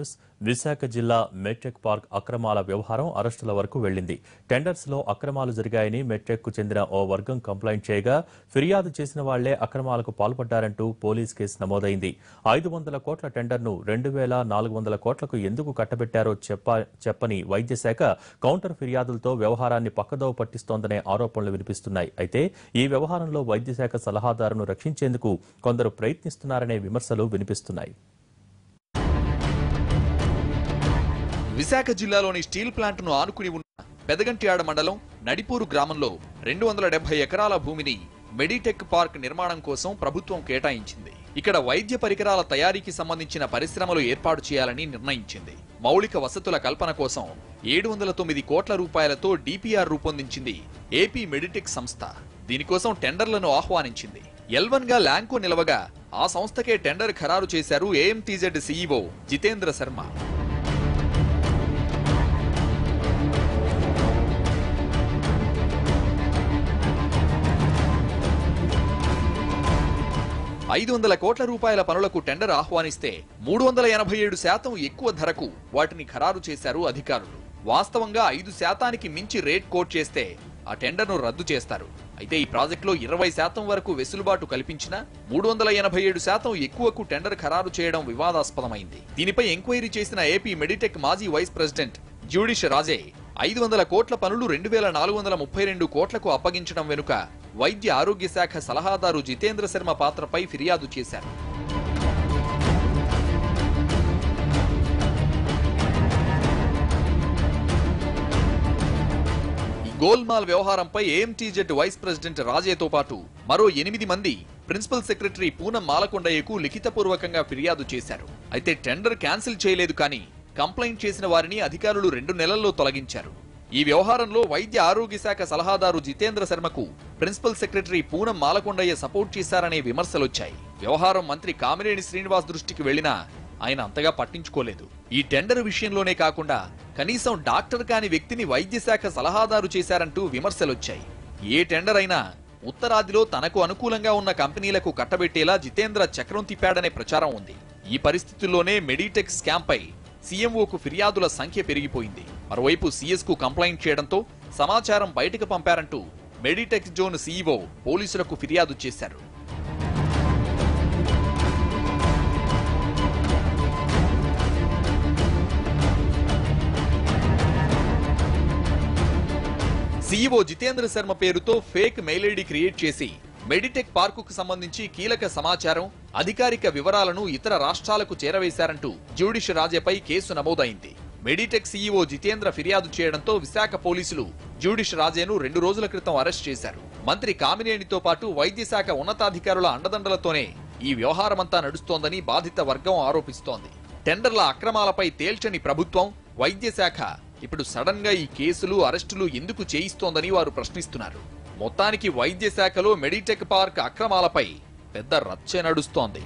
News Visakha జిల్లా metric park అక్రమాల వ్యవహారం అరెస్టుల వరకు వెళ్ళింది టెండర్స్లో అక్రమాలు జరిగాయని మెట్రిక్కు చెందిన ఓ వర్గం కంప్లైంట్ చేయగా ఫిర్యాదు చేసిన వాళ్ళే అక్రమాలకు పాల్పడ్డారంటూ పోలీస్ కేసు నమోదైంది. ఐదు వందల కోట్ల టెండర్ను రెండు వేల నాలుగు వందల కోట్లకు ఎందుకు కట్టబెట్టారో చెప్పని వైద్య శాఖ కౌంటర్ ఫిర్యాదులతో వ్యవహారాన్ని పక్కదోవ పట్టిస్తోందనే ఆరోపణలు వినిపిస్తున్నాయి. అయితే ఈ వ్యవహారంలో వైద్య శాఖ సలహాదారును రక్షించేందుకు కొందరు ప్రయత్నిస్తున్నారనే విమర్శలు వినిపిస్తున్నాయి. విశాఖ జిల్లాలోని స్టీల్ ప్లాంట్ను ఆనుకుని ఉన్న పెదగంట్యాడ మండలం నడిపూరు గ్రామంలో రెండు వందల డెబ్బై ఎకరాల భూమిని మెడిటెక్ పార్క్ నిర్మాణం కోసం ప్రభుత్వం కేటాయించింది. ఇక్కడ వైద్య పరికరాల తయారీకి సంబంధించిన పరిశ్రమలు ఏర్పాటు చేయాలని నిర్ణయించింది. మౌలిక వసతుల కల్పన కోసం ఏడు వందల తొమ్మిది కోట్ల రూపాయలతో డిపిఆర్ రూపొందించింది ఏపీ మెడిటెక్ సంస్థ. దీనికోసం టెండర్లను ఆహ్వానించింది. ఎల్వన్గా ల్యాంకో నిలవగా ఆ సంస్థకే టెండర్ ఖరారు చేశారు ఏఎంటీజెడ్ సీఈఓ జితేంద్ర శర్మ. ఐదు వందల కోట్ల రూపాయల పనులకు టెండర్ ఆహ్వానిస్తే మూడు వందల ఎనభై ఏడు శాతం ఎక్కువ ధరకు వాటిని ఖరారు చేశారు అధికారులు. వాస్తవంగా ఐదు శాతానికి మించి రేట్ కోట్ చేస్తే ఆ టెండర్ను రద్దు చేస్తారు. అయితే ఈ ప్రాజెక్టులో ఇరవై శాతం వరకు వెసులుబాటు కల్పించినా మూడు వందల ఎనభై ఏడు శాతం ఎక్కువకు టెండర్ ఖరారు చేయడం వివాదాస్పదమైంది. దీనిపై ఎంక్వైరీ చేసిన ఏపీ మెడిటెక్ మాజీ వైస్ ప్రెసిడెంట్ జ్యూడిష్ రాజే ఐదు వందల కోట్ల పనులు రెండు వేల నాలుగు వందల ముప్పై రెండు కోట్లకు అప్పగించడం వెనుక వైద్య ఆరోగ్య శాఖ సలహాదారు జితేంద్ర శర్మ పాత్రపై ఫిర్యాదు చేశారు. గోల్మాల్ వ్యవహారంపై ఏఎంటీజెడ్ వైస్ ప్రెసిడెంట్ రాజేతో పాటు మరో ఎనిమిది మంది ప్రిన్సిపల్ సెక్రటరీ పూనం మాలకొండయ్యకు లిఖితపూర్వకంగా ఫిర్యాదు చేశారు. అయితే టెండర్ క్యాన్సిల్ చేయలేదు కానీ కంప్లైంట్ చేసిన వారిని అధికారులు రెండు నెలల్లో తొలగించారు. ఈ వ్యవహారంలో వైద్య ఆరోగ్య శాఖ సలహాదారు Jitendra శర్మకు principal secretary Poonam Malakondaiah support చేశారనే విమర్శలొచ్చాయి. వ్యవహారం మంత్రి కామినేని శ్రీనివాస్ దృష్టికి వెళ్ళినా ఆయన అంతగా పట్టించుకోలేదు. ఈ టెండర్ విషయంలోనే కాకుండా కనీసం డాక్టర్ కాని వ్యక్తిని వైద్య శాఖ సలహాదారు చేశారంటూ విమర్శలొచ్చాయి. ఏ టెండర్ అయినా ఉత్తరాదిలో తనకు అనుకూలంగా ఉన్న కంపెనీలకు కట్టబెట్టేలా జితేంద్ర చక్రం తిప్పాడనే ప్రచారం ఉంది. ఈ పరిస్థితుల్లోనే మెడిటెక్ స్కామ్పై సీఎంఓకు ఫిర్యాదుల సంఖ్య పెరిగిపోయింది. మరోవైపు సిఎస్కు కంప్లైంట్ చేయడంతో సమాచారం బయటకు పంపారంటూ మెడిటెక్ జోన్ సీఈఓ పోలీసులకు ఫిర్యాదు చేశారు. సీఈఓ జితేంద్ర శర్మ పేరుతో ఫేక్ మెయిల్ ఐడి క్రియేట్ చేసి మెడిటెక్ పార్కుకు సంబంధించి కీలక సమాచారం అధికారిక వివరాలను ఇతర రాష్ట్రాలకు చేరవేశారంటూ జ్యూడిష్ రాజేపై కేసు నమోదైంది. మెడిటెక్ సీఈఓ జితేంద్ర ఫిర్యాదు చేయడంతో విశాఖ పోలీసులు జ్యూడిష్ రాజేను రెండు రోజుల క్రితం అరెస్ట్ చేశారు. మంత్రి కామినేనితో పాటు వైద్య శాఖ ఉన్నతాధికారుల అండదండలతోనే ఈ వ్యవహారమంతా నడుస్తోందని బాధిత వర్గం ఆరోపిస్తోంది. టెండర్ల అక్రమాలపై తేల్చని ప్రభుత్వం వైద్య శాఖ ఇప్పుడు సడన్గా ఈ కేసులు అరెస్టులు ఎందుకు చేయిస్తోందని వారు ప్రశ్నిస్తున్నారు. మొత్తానికి వైద్య శాఖలో మెడిటెక్ పార్క్ అక్రమాలపై పెద్ద రచ్చ నడుస్తోంది.